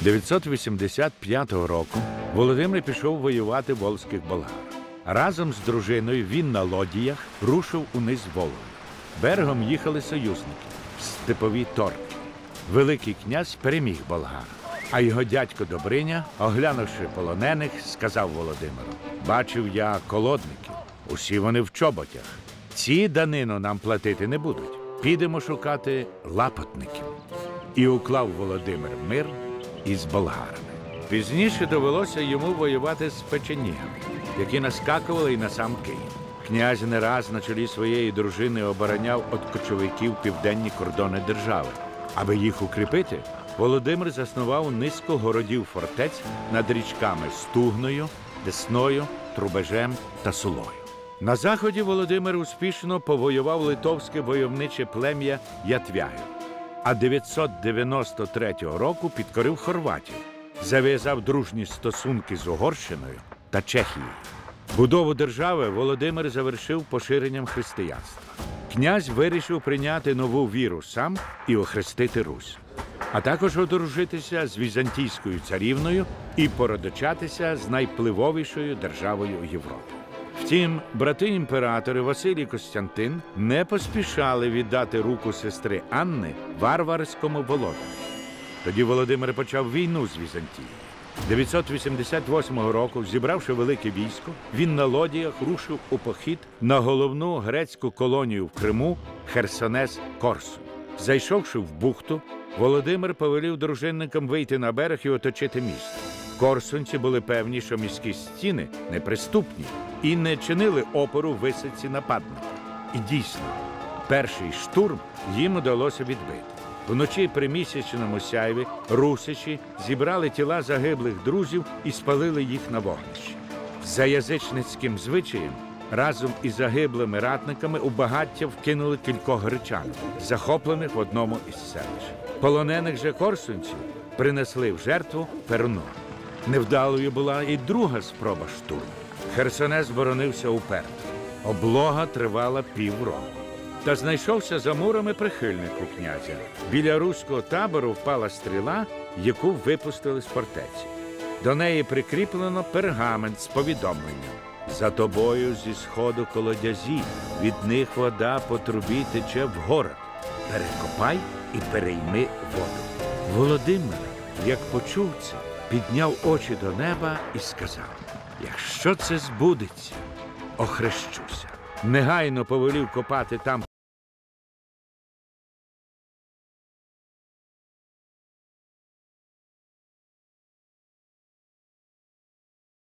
985 року Володимир пішов воювати волзьких болгар. Разом з дружиною він на лодіях рушив униз Волгою. Берегом їхали союзники степові торки. Великий князь переміг болгар. А його дядько Добриня, оглянувши полонених, сказав Володимиру: Бачив я колодників, усі вони в чоботях. Ці данину нам платити не будуть. Підемо шукати лапотників. І уклав Володимир мир із болгарами. Пізніше довелося йому воювати з печенігами, які наскакували і на сам Київ. Князь не раз на чолі своєї дружини обороняв від кочовиків південні кордони держави. Аби їх укріпити, Володимир заснував низку городів фортець над річками Стугною, Десною, Трубежем та Сулою. На заході Володимир успішно повоював литовське войовниче плем'я Ятвягів, а 993 року підкорив Хорватію, зав'язав дружні стосунки з Угорщиною та Чехією. Будову держави Володимир завершив поширенням християнства. Князь вирішив прийняти нову віру сам і охрестити Русь, а також одружитися з візантійською царівною і породичатися з найпливовішою державою Європи. Втім, брати імператори Василь і Костянтин не поспішали віддати руку сестри Анни варварському володарю. Тоді Володимир почав війну з Візантією. 988 року, зібравши велике військо, він на лодіях рушив у похід на головну грецьку колонію в Криму Херсонес Корсу. Зайшовши в бухту, Володимир повелів дружинникам вийти на берег і оточити місто. Корсунці були певні, що міські стіни неприступні і не чинили опору висадці нападника. І дійсно, перший штурм їм удалося відбити. Вночі при місячному сяйві русичі зібрали тіла загиблих друзів і спалили їх на вогнищі. За язичницьким звичаєм разом із загиблими ратниками у багаття вкинули кількох гречан, захоплених в одному із селищ. Полонених же корсунців принесли в жертву перуно. Невдалою була і друга спроба штурму. Херсонес боронився уперто. Облога тривала півроку. Та знайшовся за мурами прихильник у князя. Біля руського табору впала стріла, яку випустили з фортеці. До неї прикріплено пергамент з повідомленням. За тобою зі сходу колодязі, від них вода по трубі тече в город. Перекопай і перейми воду. Володимир, як почув це, підняв очі до неба і сказав: Якщо це збудеться, охрещуся. Негайно повелів копати там